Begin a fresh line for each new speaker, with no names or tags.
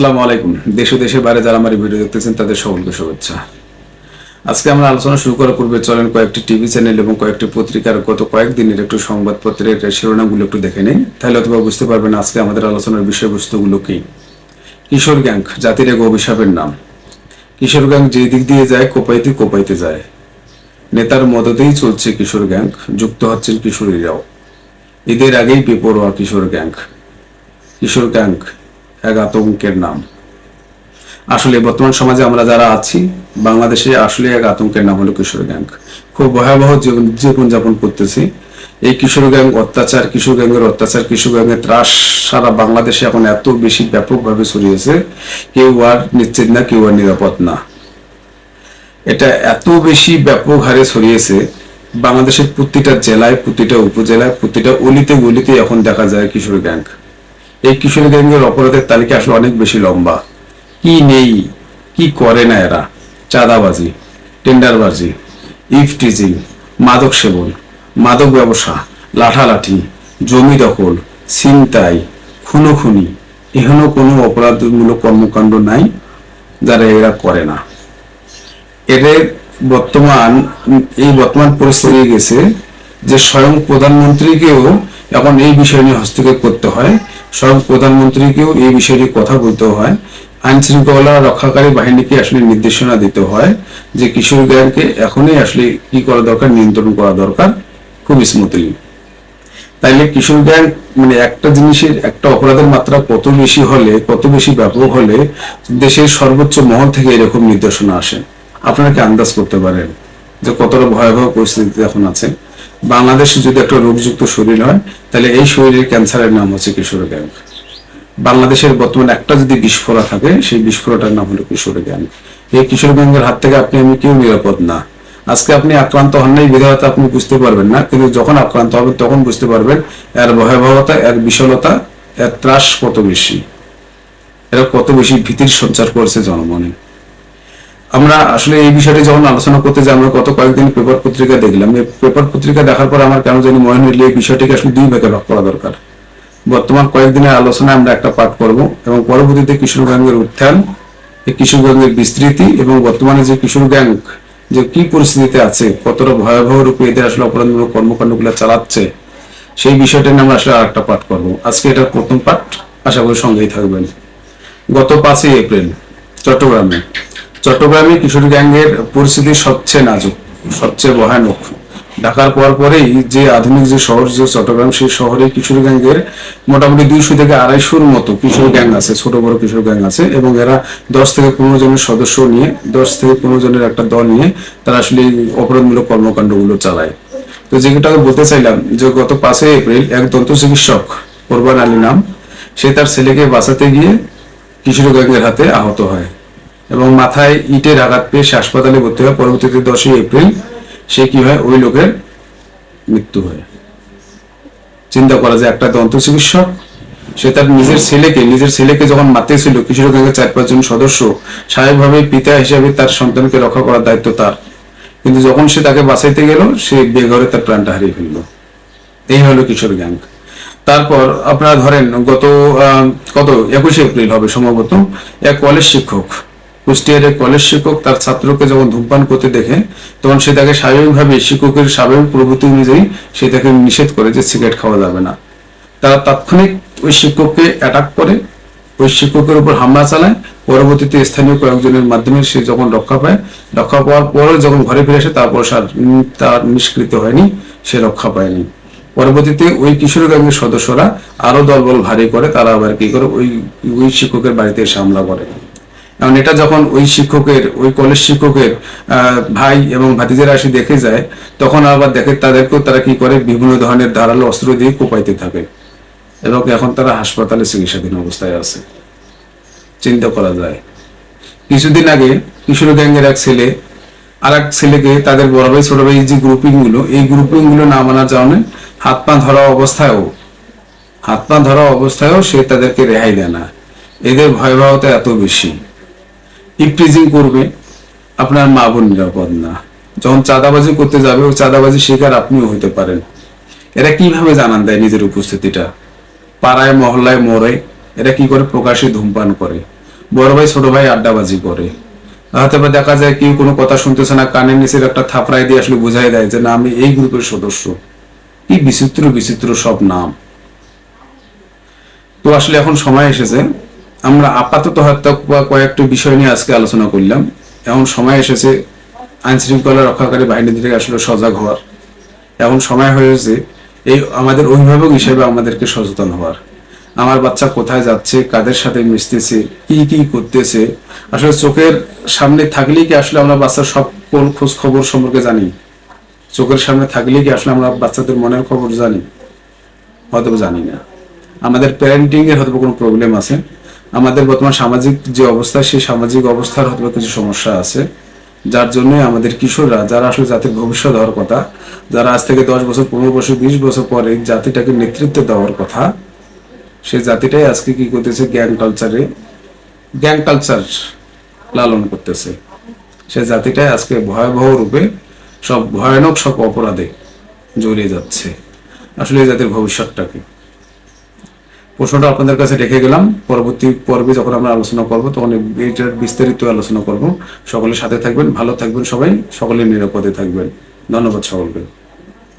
আসসালামু আলাইকুম। দেশ দেশের বাইরে যারা আমার ভিডিও দেখতেছেন, তাদের সকলকে শুভেচ্ছা। আজকে আমরা আলোচনা শুরু করার পূর্বে চলেন কয়েকটি টিভি চ্যানেল এবং কয়েকটি পত্রিকার গত কয়েকদিনের একটু সংবাদপত্রের শিরোনামগুলো একটু দেখে নেই। তাহলে অথবা বুঝতে পারবেন আজকে আমাদের আলোচনার বিষয়বস্তুগুলো কি। কিশোর গ্যাং, জাতির এক অভিশাপের নাম। কিশোর গ্যাং যে দিক দিয়ে যায়, কোপাইতে কোপাইতে যায়। নেতার মদতেই চলছে কিশোর গ্যাং, যুক্ত হচ্ছেন কিশোরীরাও। ঈদের আগেই বেপরোয়া কিশোর গ্যাং। কিশোর গ্যাং এক আতঙ্কের নাম। আসলে বর্তমান সমাজে আমরা যারা আছি, বাংলাদেশে আসলে এক আতঙ্কের নাম হলো কিশোর গ্যাং। খুব ভয়াবহ জীবন, জীবনযাপন করতেছি। এই কিশোর গ্যাং অত্যাচার, কিশোর গ্যাংয়ের অত্যাচার, কিশোর গ্যাংয়ের ত্রাস সারা বাংলাদেশে এখন এত বেশি ব্যাপকভাবে ছড়িয়েছে। কেউ আর নিশ্চিত না, কেউ আর নিরাপদ না। এটা এত বেশি ব্যাপক হারে ছড়িয়েছে। বাংলাদেশের প্রতিটা জেলায়, প্রতিটা উপজেলায়, প্রতিটা অলিতে গলিতে এখন দেখা যায় কিশোর গ্যাং। এই কিশোর গ্যাংয়ের অপরাধের তালিকা আসলে অনেক বেশি লম্বা। কি নেই? কি করে না এরা? চাঁদাবাজি, টেন্ডারবাজি ইফটিজিং মাদক সেবন, মাদক ব্যবসা, লাঠালাঠি, জমি দখল, ছিনতাই, খুনোখুনি এখনও কোনো অপরাধমূলক কর্মকাণ্ড নাই যারা এরা করে না। এদের বর্তমান, এই বর্তমান পরিস্থিতি গেছে যে স্বয়ং প্রধানমন্ত্রীকেও এখন এই বিষয় নিয়ে হস্তক্ষেপ করতে হয়। স্বয়ং প্রধানমন্ত্রীকেও এই বিষয় নিয়ে কথা বলতে হয়। আইন শৃঙ্খলা রক্ষাকারী বাহিনীকে আসলে নির্দেশনা দিতে হয় যে কিশোর গ্যাংকে এখনই আসলে কি করা দরকার, নিয়ন্ত্রণ করা দরকার, খুব স্মুথলি। তাইলে কিশোর গ্যাং মানে একটা জিনিসের একটা অপরাধের মাত্রা কত বেশি হলে, কত বেশি ব্যাপক হলে দেশের সর্বোচ্চ মহল থেকে এরকম নির্দেশনা আসে। আপনারা কি আন্দাজ করতে পারেন যে কতটা ভয়াবহ পরিস্থিতি এখন আছে? বাংলাদেশে যদি একটা রোগযুক্ত শরীর হয়, তাহলে এই শরীরের ক্যান্সারের নাম হচ্ছে কিশোর গ্যাং বাংলাদেশের বর্তমানে একটা যদি বিস্ফোরা থাকে, সেই বিস্ফোরটার নাম হলো কিশোর গ্যাং এই কিশোর গ্যাংয়ের হাত থেকে আপনি, আমি কেউ নিরাপদ না। আজকে আপনি আক্রান্ত হন নাই বিধায়তা আপনি বুঝতে পারবেন না, কিন্তু যখন আক্রান্ত হবেন, তখন বুঝতে পারবেন এর ভয়াবহতা, এর বিশালতা, এর ত্রাস কত বেশি। এরা কত বেশি ভীতির সঞ্চার করছে জনমনে। আমরা আসলে এই বিষয়টি যখন আলোচনা করতে যাই, আমরা গত কয়েকদিন পেপার পত্রিকা দেখলাম। পেপার পত্রিকা দেখার পর আমার কেন জানি মনে হইলে এই বিষয়টিকে আসলে দুই ভাগে ভাগ করা দরকার। বর্তমান কয়েকদিনের আলোচনায় আমরা একটা পাঠ করব এবং পরবর্তীতে কিশোর গ্যাংয়ের উত্থান, এই কিশোর গ্যাংয়ের বিস্তৃতি এবং বর্তমানে যে কিশোর গ্যাং যে কি পরিস্থিতিতে আছে, কতটা ভয়াবহ রূপে এদের আসলে অপরাধমূলক কর্মকাণ্ডগুলো চালাচ্ছে, সেই বিষয়টা নিয়ে আমরা আসলে আরেকটা পাঠ করব। আজকে এটার প্রথম পাঠ আশা করি সঙ্গেই থাকবেন। গত পাঁচই এপ্রিল, চট্টগ্রামে চট্টগ্রামে কিশোর গ্যাংয়ের পরিস্থিতি সবচেয়ে নাজুক, সবচেয়ে ভয়ানক। ঢাকার পর পরেই যে আধুনিক যে শহর, যে চট্টগ্রাম, সেই শহরে কিশোর গ্যাংয়ের মোটামুটি দুইশো থেকে আড়াইশোর মতো কিশোর গ্যাং আছে, ছোট বড় কিশোর গ্যাং আছে, এবং এরা দশ থেকে পনেরো জনের সদস্য নিয়ে, দশ থেকে পনেরো জনের একটা দল নিয়ে তারা আসলে অপরাধমূলক কর্মকাণ্ডগুলো চালায়। তো যেটা বলতে চাইলাম, যে গত পাঁচই এপ্রিল এক দন্ত চিকিৎসক, কোরবান আলী নাম, সে তার ছেলেকে বাঁচাতে গিয়ে কিশোর গ্যাংয়ের হাতে আহত হয়। এবং মাথায় ইটের আঘাত পেয়ে সে হাসপাতালে ভর্তি হয়। পরবর্তীতে দশই এপ্রিল সে কি হয়? ওই লোকের মৃত্যু হয়। চিন্তা করা যায়, একটা দন্ত চিকিৎসক, সে তার নিজের ছেলেকে নিজের ছেলেকে যখন মারতে ছিল কিশোর গ্যাংয়ের চার পাঁচজন সদস্য স্বাভাবিকভাবে পিতা হিসাবে তার সন্তানকে রক্ষা করার দায়িত্ব তার। কিন্তু যখন সে তাকে বাঁচাইতে গেল, সে বেঘরে তার প্রাণটা হারিয়ে ফেলল। এই হলো কিশোর গ্যাং। তারপর আপনারা ধরেন, গত কত? একুশে এপ্রিল হবে সম্ভবত। এক কলেজ শিক্ষক কুষ্টিয়ার এক কলেজ শিক্ষক তার ছাত্রকে যখন ধূমপান করতে দেখে, তখন সে তাকে স্বাভাবিকভাবে শিক্ষকের স্বাভাবিক প্রভৃতি অনুযায়ী সে তাকে নিষেধ করে যে সিগারেট খাওয়া যাবে না। তারা তাৎক্ষণিক ওই শিক্ষককে অ্যাটাক করে, ওই শিক্ষকের উপর হামলা চালায়। পরবর্তীতে স্থানীয় কয়েকজনের মাধ্যমে সে যখন রক্ষা পায়, রক্ষা পাওয়ার পরে যখন ঘরে ফিরে আসে, তারপর তার নিষ্কৃত হয়নি, সে রক্ষা পায়নি। পরবর্তীতে ওই কিশোর গ্যাংয়ের সদস্যরা আরও দলবল ভারী করে, তারা আবার কি করে ওই ওই শিক্ষকের বাড়িতে এসে হামলা করে। এখন এটা যখন ওই শিক্ষকের, ওই কলেজ শিক্ষকের ভাই এবং ভাতিজেরা এসে দেখে যায়, তখন আবার দেখে তাদেরকেও তারা কি করে? বিভিন্ন ধরনের ধারালো অস্ত্র দিয়ে কোপাইতে থাকে। এবং এখন তারা হাসপাতালে চিকিৎসাধীন অবস্থায় আছে। চিন্তা করা যায়। কিছুদিন আগে কিশোর গ্যাংয়ের এক ছেলে আর এক ছেলেকে তাদের বড় ভাই, ছোট ভাই যে গ্রুপিংগুলো এই গ্রুপিংগুলো না মানার কারণে হাত পা ধরা অবস্থায়ও, হাত পা ধরা অবস্থায়ও সে তাদেরকে রেহাই দেয় না। এদের ভয়াবহতা এত বেশি। ইপটিজিং করবে, আপনার মা বোন নিরাপদ না। যখন চাঁদাবাজি করতে যাবে, ও চাঁদাবাজি শিকার আপনিও হইতে পারেন। এরা কীভাবে জানান দেয় নিজের উপস্থিতিটা? পাড়ায়, মহল্লায় মোড়ে এরা কি করে প্রকাশ্যে ধূমপান করে? বড় ভাই, ছোট ভাই আড্ডাবাজি করে। হয়তো বা দেখা যায় কেউ কোনো কথা শুনতেছে না, কানের নিচের একটা থাপড়াই দিয়ে আসলে বুঝাই দেয় যে, না, আমি এই গ্রুপের সদস্য। কি বিচিত্র বিচিত্র সব নাম। তো আসলে এখন সময় এসেছে আমরা আপাতত হয়তো বা কয়েকটি বিষয় নিয়ে আজকে আলোচনা করলাম। এখন সময় এসেছে আইন শৃঙ্খলা রক্ষাকারী বাহিনী থেকে আসলে সজাগ হওয়ার। এখন সময় হয়েছে, এই আমাদের অভিভাবক হিসেবে আমাদেরকে সচেতন হওয়ার। আমার বাচ্চা কোথায় যাচ্ছে, কাদের সাথে মিশতেছে, কি কি করতেছে, আসলে চোখের সামনে থাকলেই কি আসলে আমরা বাচ্চার সব কোন খোঁজ খবর সম্পর্কে জানি? চোখের সামনে থাকলেই কি আসলে আমরা বাচ্চাদের মনের খবর জানি? হয়তো জানি না। আমাদের প্যারেন্টিং এর হয়তো কোনো প্রবলেম আছে। আমাদের বর্তমান সামাজিক যে অবস্থা, সেই সামাজিক অবস্থার হয়তো কিছু সমস্যা আছে। যার জন্য আমাদের কিশোররা, যারা আসলে জাতির ভবিষ্যৎ হওয়ার কথা, যারা আজ থেকে দশ বছর, পনেরো বছর, বিশ বছর পরে জাতিটাকে নেতৃত্ব দেওয়ার কথা সেই জাতিটাই আজকে কি করতেছে? গ্যাং কালচারে, গ্যাং কালচার লালন করতেছে। সে জাতিটাই আজকে ভয়াবহ রূপে সব ভয়ানক সব অপরাধে জড়িয়ে যাচ্ছে। আসলে এই জাতির ভবিষ্যৎটাকে। প্রশ্নটা আপনাদের কাছে রেখে গেলাম। পরবর্তী পর্বে যখন আমরা আলোচনা করব, তখন এইটার বিস্তারিত আলোচনা করব। সকলের সাথে থাকবেন, ভালো থাকবেন সবাই। সকলে নিরাপদে থাকবেন। ধন্যবাদ সকলকে।